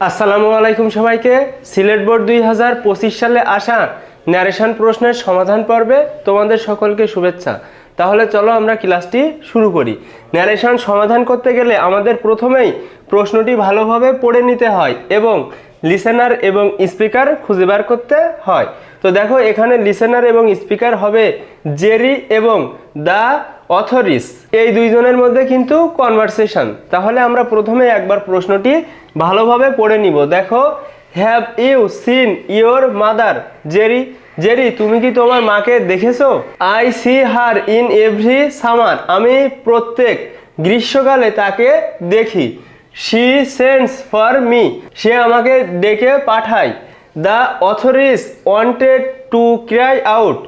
আসসালামু আলাইকুম সবাইকে। সিলেট বোর্ড দুই হাজার পঁচিশ সালে আসা ন্যারেশন প্রশ্নের সমাধান পর্বে তোমাদের সকলকে শুভেচ্ছা। তাহলে চলো আমরা ক্লাসটি শুরু করি। ন্যারেশন সমাধান করতে গেলে আমাদের প্রথমেই প্রশ্নটি ভালোভাবে পড়ে নিতে হয় এবং লিসেনার এবং স্পিকার খুঁজে বার করতে হয়। তো দেখো এখানে লিসেনার এবং স্পিকার হবে জেরি এবং দ্য অথরিস, এই দুইজনের মধ্যে কিন্তু কনভারসেশন তাহলে আমরা প্রথমে একবার প্রশ্নটি ভালোভাবে পড়ে নিব। দেখো have you seen your mother Jerry Jerry, তুমি কি তোমার মাকে দেখেছ? I see her in every summer আমি প্রত্যেক গ্রীষ্মকালে তাকে দেখি। শি সেন্স ফর মি সে আমাকে ডেকে পাঠায়। The authoress wanted to cry out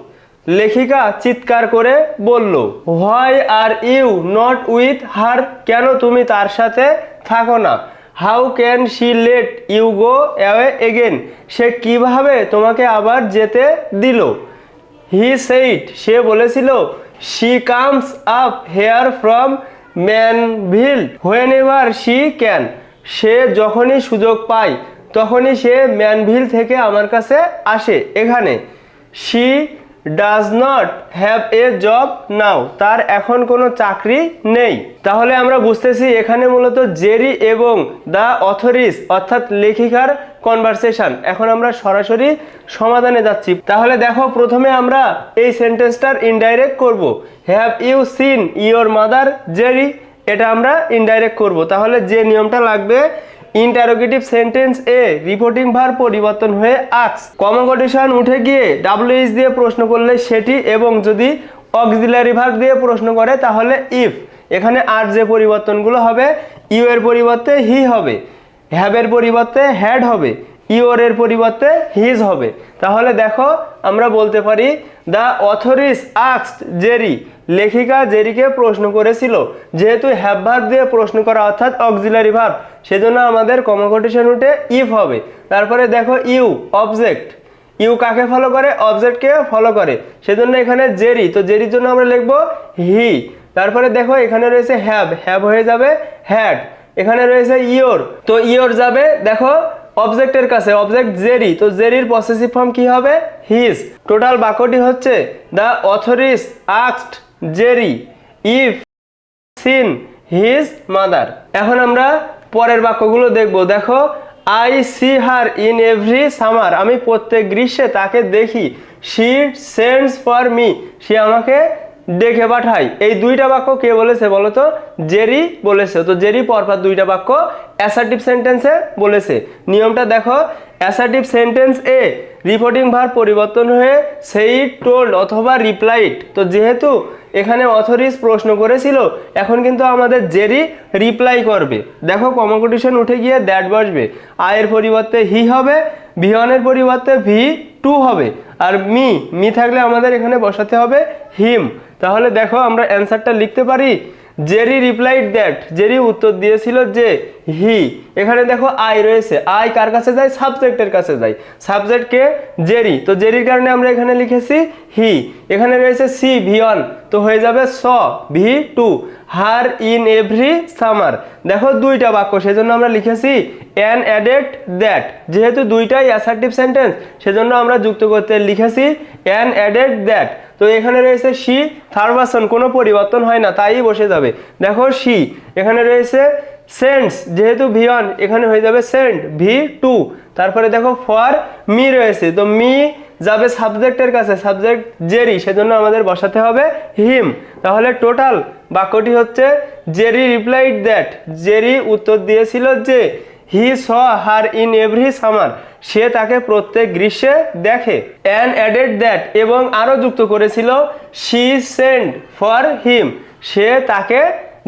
লেখিকা চিৎকার করে বলল why are you not with her, কেন তুমি তার সাথে থাকো না? How can she let you go away again? সে কীভাবে তোমাকে আবার যেতে দিল? হি সেইট সে বলেছিল, she comes up here from Manville whenever she can. সে যখনই সুযোগ পায়, তখনই সে ম্যানভিল থেকে আমার কাছে আসে এখানে। She does not have a job now তার এখন কোনো চাকরি নেই। তাহলে আমরা বুঝতেছি এখানে মূলত জেরি এবং দ্য অথরিস, অর্থাৎ লেখিকার কনভারসেশন এখন আমরা সরাসরি সমাধানে যাচ্ছি। তাহলে দেখো প্রথমে আমরা এই সেন্টেন্সটার ইনডাইরেক্ট করব। Have you seen your mother Jerry? এটা আমরা ইনডাইরেক্ট করব। তাহলে যে নিয়মটা লাগবে ইন্টারোগেটিভ সেন্টেন্স এ রিপোর্টিং ভার পরিবর্তন হয়ে আক্স কমোগটেশন উঠে গিয়ে ডাব্লিউএইচ দিয়ে প্রশ্ন করলে সেটি এবং যদি অক্সিলারি ভার্ব দিয়ে প্রশ্ন করে তাহলে ইফ এখানে আর যে পরিবর্তনগুলো হবে ইউ এর পরিবর্তে হি হবে হ্যাভের পরিবর্তে হ্যাড হবে। ইওর এর পরিবর্তে হিজ হবে। তাহলে দেখো, আমরা বলতে পারি দ্য অথরিস আক্সড জেরি লেখিকা জেরিকে প্রশ্ন করেছিল, যেহেতু হ্যাভ ভার্ব দিয়ে প্রশ্ন করা অর্থাৎ অক্সিলারি ভার্ব সেজন্য আমাদের কমোকটেশন উঠে ইফ হবে। তারপরে দেখো, ইউ অবজেক্ট ইউ কাকে ফলো করে? অবজেক্টকে ফলো করে। সেজন্য এখানে জেরি। তো জেরির জন্য আমরা লিখব, হি। তারপরে দেখো, এখানে রয়েছে হ্যাভ হ্যাভ হয়ে যাবে, হ্যাড। এখানে রয়েছে ইয়োর তো ইয়োর যাবে, দেখো অবজেক্টের কাছে, অবজেক্ট জেরি, তো জেরির পসেসিভ ফর্ম কি হবে? হিজ টোটাল বাক্যটি হচ্ছে the authoress আক্সড Jerry if seen his mother এখন আমরা পরের বাক্যগুলো দেখব। দেখো I see her in every summer আমি প্রত্যেক গ্রীষ্মে তাকে দেখি। শি সেন্ডস ফর মি সে আমাকে ডেকে পাঠায় এই দুইটা বাক্য কে বলেছে বলো তো জেরি বলেছে। তো জেরি পরপর দুইটা বাক্য অ্যাসার্টিভ সেন্টেন্সে বলেছে। নিয়মটা দেখো অ্যাসার্টিভ সেন্টেন্স এ রিপোর্টিং ভার পরিবর্তন হয়ে সেই টোল্ড অথবা রিপ্লাইড তো যেহেতু এখানে অথরিস প্রশ্ন করেছিল, এখন কিন্তু আমাদের জেরি রিপ্লাই করবে। দেখো কমোকটিশন উঠে গিয়ে দ্যাট বসবে। আয়ের পরিবর্তে হি হবে ভিওনের পরিবর্তে ভি টু হবে। আর মি মি থাকলে আমাদের এখানে বসাতে হবে হিম তাহলে দেখো আমরা অ্যান্সারটা লিখতে পারি? জেরি রিপ্লাইড দ্যাট জেরি উত্তর দিয়েছিল যে হি, এখানে দেখো আই রয়েছে। আই কার কাছে যায়? সাবজেক্টের কাছে যায়। সাবজেক্টকে জেরি। তো জেরির কারণে আমরা এখানে লিখেছি হি। এখানে রয়েছে সি ভিওন তো হয়ে যাবে saw V to her in every summer. দেখো দুইটা বাক্য, সেজন্য আমরা লিখেছি অ্যান অ্যাডেড দ্যাট যেহেতু দুইটাই অ্যাসার্টিভ সেন্টেন্স সেজন্য আমরা যুক্ত করতে লিখেছি অ্যান অ্যাডেড দ্যাট তো এখানে রয়েছে সি থার্ড কোনো পরিবর্তন হয় না, তাই বসে যাবে। দেখো শি এখানে রয়েছে সেন্টস, যেহেতু ভি ওয়ান, এখানে হয়ে যাবে সেন্ট, ভি টু। তারপরে দেখো ফর মি রয়েছে, তো মি যাবে সাবজেক্টের কাছে, সাবজেক্ট জেরি, সেজন্য আমাদের বসাতে হবে হিম। তাহলে টোটাল বাক্যটি হচ্ছে, জেরি রিপ্লাইড দ্যাট, জেরি উত্তর দিয়েছিল যে, he saw her in every summer, সে তাকে প্রত্যেক গ্রীষ্মে দেখে। অ্যান অ্যাডেড দ্যাট, এবং আরও যুক্ত করেছিল, শি সেন্ড ফর হিম, সে তাকে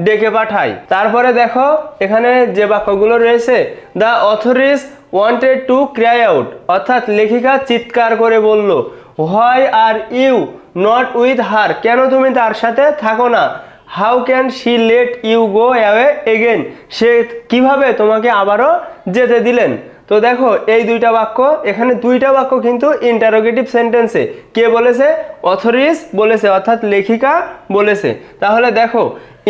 ডেকে পাঠাই। তারপরে দেখো, এখানে যে বাক্যগুলো রয়েছে the authoress wanted to cry out অর্থাৎ লেখিকা চিৎকার করে বলল why are you not with her কেন তুমি তার সাথে থাকো না? How can she let you go away again সে কীভাবে তোমাকে আবারও যেতে দিলেন? তো দেখো, এই দুইটা বাক্য, এখানে দুইটা বাক্য কিন্তু ইন্টারোগেটিভ সেন্টেন্সে কে বলেছে? অথরিস বলেছে, অর্থাৎ লেখিকা বলেছে। তাহলে দেখো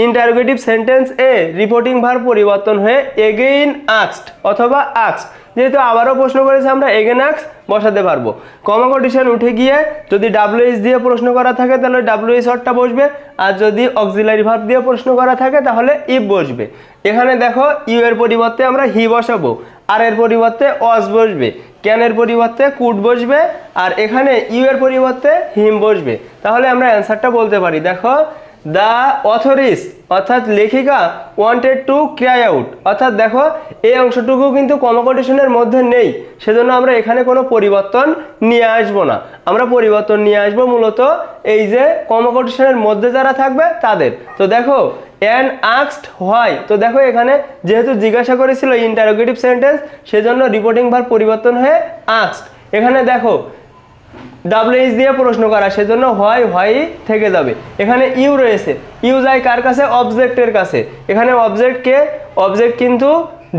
ইন্টারোগেটিভ সেন্টেন্স এ রিপোর্টিং ভার পরিবর্তন হয়ে এগেইন আক্সড অথবা আক্স যেহেতু আবারও প্রশ্ন করেছে আমরা এগেন আক্স বসাতে পারব। কমা কন্ডিশন উঠে গিয়ে যদি ডাব্লিউএস দিয়ে প্রশ্ন করা থাকে, তাহলে ডাব্লিউএস অরটা বসবে। আর যদি অক্সিলারি ভার্ব দিয়ে প্রশ্ন করা থাকে, তাহলে ইফ বসবে। এখানে দেখো ইউ এর পরিবর্তে আমরা হি বসাবো। আর এর পরিবর্তে অস বসবে। ক্যানের পরিবর্তে? কুট বসবে আর এখানে ইউ এর পরিবর্তে হিম বসবে। তাহলে আমরা অ্যান্সারটা বলতে পারি। দেখো, দ্য অথরিস, অর্থাৎ লেখিকা ওয়ান্টেড টু ক্রাই আউট অর্থাৎ দেখো, এই অংশটুকু কিন্তু কমকন্ডিশনের মধ্যে নেই। সেজন্য আমরা এখানে কোনো পরিবর্তন নিয়ে আসব না। আমরা পরিবর্তন নিয়ে আসব মূলত এই যে কমকন্ডিশনের মধ্যে যারা থাকবে, তাদের। তো দেখো অ্যান আক্সড হোয়াই তো দেখো এখানে যেহেতু জিজ্ঞাসা করেছিল ইন্টারোগেটিভ সেন্টেন্স সেজন্য রিপোর্টিং ভার পরিবর্তন হয়ে আক্সড এখানে দেখো ডাব্লিউএইচ দিয়ে প্রশ্ন করা, সেজন্য হোয়াই হোয়াই থেকে যাবে। এখানে ইউ রয়েছে। ইউ যায় কার কাছে? অবজেক্টের কাছে। এখানে অবজেক্ট কে? অবজেক্ট কিন্তু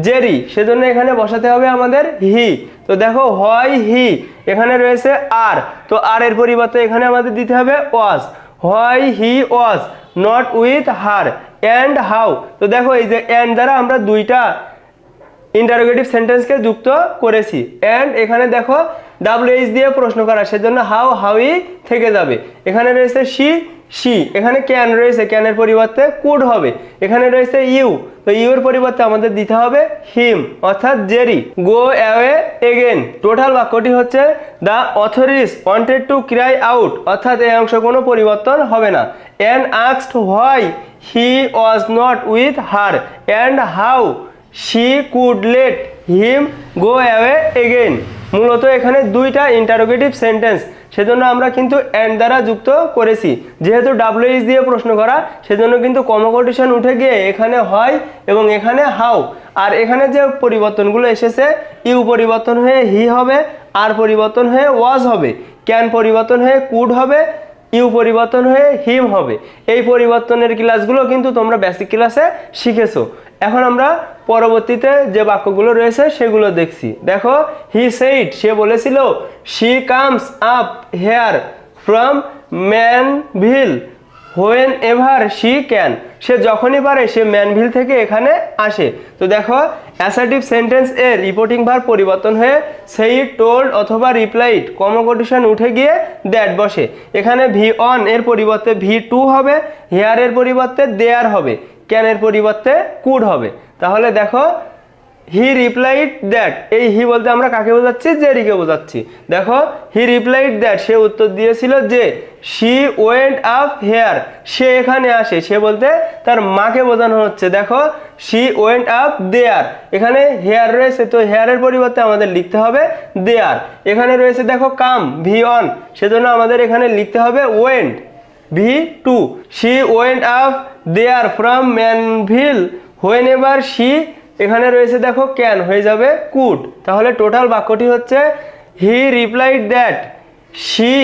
জেরি। সেজন্য এখানে বসাতে হবে আমাদের হি তো দেখো হয় হি এখানে রয়েছে আর তো আর এর পরিবর্তে এখানে আমাদের দিতে হবে ওয়াজ হয় he was not with her and how তো দেখো এই যে অ্যান্ড দ্বারা আমরা দুইটা ইন্টারোগেটিভ সেন্টেন্সকে যুক্ত করেছি। অ্যান্ড এখানে দেখো ডাব্লিউএইচ দিয়ে প্রশ্ন করা, সেজন্য হাউ হাউই থেকে যাবে। এখানে রয়েছে সি সি, এখানে ক্যান রয়েছে ক্যানের পরিবর্তে কুড হবে। এখানে রয়েছে ইউ, তো ইউ এর পরিবর্তে আমাদের দিতে হবে হিম, অর্থাৎ Jerry. Go away again total বাক্যটি হচ্ছে the authoress wanted to cry out অর্থাৎ এই অংশ কোনো পরিবর্তন হবে না। And আক্সড why he was not with her and how she could let him go away again মূলত এখানে দুইটা ইন্টারোগেটিভ সেন্টেন্স সেজন্য আমরা কিন্তু অ্যান্ড দ্বারা যুক্ত করেছি। যেহেতু ডাব্লিউএইচ দিয়ে প্রশ্ন করা, সেজন্য কিন্তু কমকটিশন উঠে গিয়ে এখানে হয় এবং এখানে হাউ আর এখানে যে পরিবর্তনগুলো এসেছে ইউ পরিবর্তন হয়ে হি হবে আর পরিবর্তন হয়ে ওয়াজ হবে। ক্যান পরিবর্তন হয়ে কুড হবে ইউ পরিবর্তন হয়ে হিম হবে। এই পরিবর্তনের ক্লাসগুলো কিন্তু তোমরা বেসিক ক্লাসে শিখেছো। এখন আমরা পরবর্তীতে যে বাক্যগুলো রয়েছে সেগুলো দেখছি। দেখো হি সেইড সে বলেছিল she comes up here from Manville whenever she can সে যখনই পারে, সে ম্যানভিল থেকে এখানে আসে। তো দেখো অ্যাসার্টিভ সেন্টেন্স এর রিপোর্টিং ভার পরিবর্তন হয়ে সেই টোল্ড অথবা রিপ্লাইড কমকটিশন উঠে গিয়ে দ্যাট বসে। এখানে ভি অন এর পরিবর্তে ভি টু হবে হেয়ার এর পরিবর্তে দেয়ার হবে ক্যানের পরিবর্তে কুড হবে। তাহলে দেখো হি রিপ্লাইড দ্যাট এই হি বলতে আমরা কাকে বোঝাচ্ছি? জেরিকে বোঝাচ্ছি। দেখো হি রিপ্লাইড দ্যাট সে উত্তর দিয়েছিল যে শি ওয়েন্ট আপ হেয়ার সে এখানে আসে। সে বলতে তার মাকে বোঝানো হচ্ছে। দেখো শি ওয়েন্ট আপ দেয়ার এখানে হেয়ার রয়েছে, তো হেয়ারের পরিবর্তে আমাদের লিখতে হবে দেয়ার এখানে রয়েছে, দেখো কাম ভি অন সেজন্য আমাদের এখানে লিখতে হবে went V two she went up there from Manville whenever she এখানে রয়েছে দেখো ক্যান হয়ে যাবে কুড তাহলে টোটাল বাক্যটি হচ্ছে he replied that she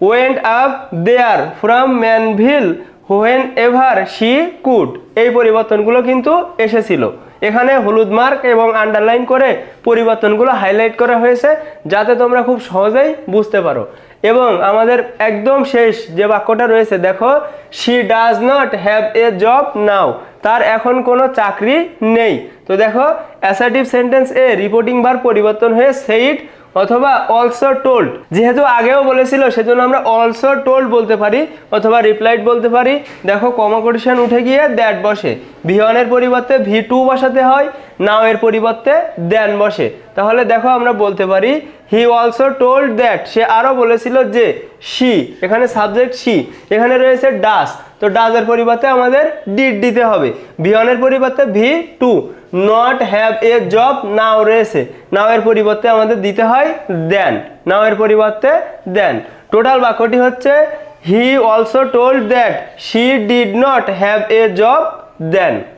went up there from Manville whenever she could এই পরিবর্তনগুলো কিন্তু এসেছিল। এখানে হলুদ মার্ক এবং আন্ডারলাইন করে পরিবর্তনগুলো হাইলাইট করা হয়েছে, যাতে তোমরা খুব সহজেই বুঝতে পারো। এবং আমাদের একদম শেষ যে বাক্যটা রয়েছে, দেখো she does not have a job now তার এখন কোনো চাকরি নেই। তো দেখো অ্যাসার্টিভ সেন্টেন্স এ রিপোর্টিং বার পরিবর্তন হয়ে সেইট অথবা অলসো টোল্ড যেহেতু আগেও বলেছিল, সেজন্য আমরা অলসো টোল্ড বলতে পারি, অথবা রিপ্লাইড বলতে পারি। দেখো কমকটিশন উঠে গিয়ে দ্যাট বসে। ভি ওয়ানের পরিবর্তে ভি টু বসাতে হয়। নাও এর পরিবর্তে দেন বসে। তাহলে দেখো আমরা বলতে পারি হি অলসো টোল্ড দ্যাট সে আরও বলেছিল যে শি এখানে সাবজেক্ট শি এখানে রয়েছে ডাস তো ডাজের পরিবর্তে আমাদের ডিড দিতে হবে। ভি ওয়ানের পরিবর্তে V two not have a job now রয়েছে। নাও এর পরিবর্তে আমাদের দিতে হয় দেন নাও এর পরিবর্তে দেন টোটাল বাক্যটি হচ্ছে he also told that she did not have a job then